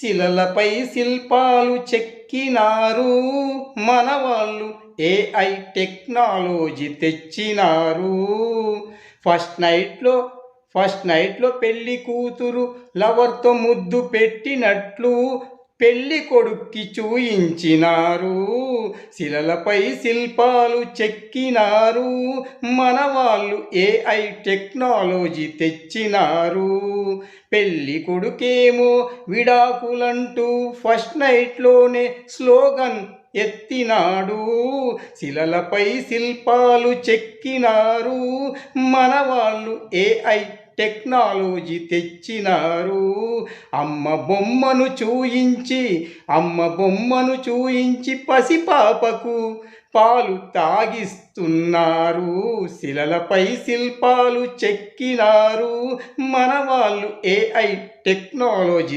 శిలలపై శిల్పాలు చెక్కినారు. మన వాళ్ళు ఏఐ టెక్నాలజీ తెచ్చినారు. ఫస్ట్ నైట్లో ఫస్ట్ నైట్లో పెళ్ళి కూతురు లవర్తో ముద్దు పెట్టినట్లు పెళ్ళి కొడుక్కి చూయించినారు. శిలలపై శిల్పాలు చెక్కినారు. మన వాళ్ళు ఏఐ టెక్నాలజీ తెచ్చినారు. పెళ్ళి కొడుకేమో విడాకులంటూ ఫస్ట్ నైట్లోనే స్లోగన్ ఎత్తినాడు. శిలలపై శిల్పాలు చెక్కినారు. మన వాళ్ళు ఏఐ టెక్నాలజీ తెచ్చినారు. అమ్మ బొమ్మను చూయించి అమ్మ బొమ్మను చూయించి పసిపాపకు పాలు తాగిస్తున్నారు. శిలలపై శిల్పాలు చెక్కినారు. మన వాళ్ళు ఏఐ టెక్నాలజీ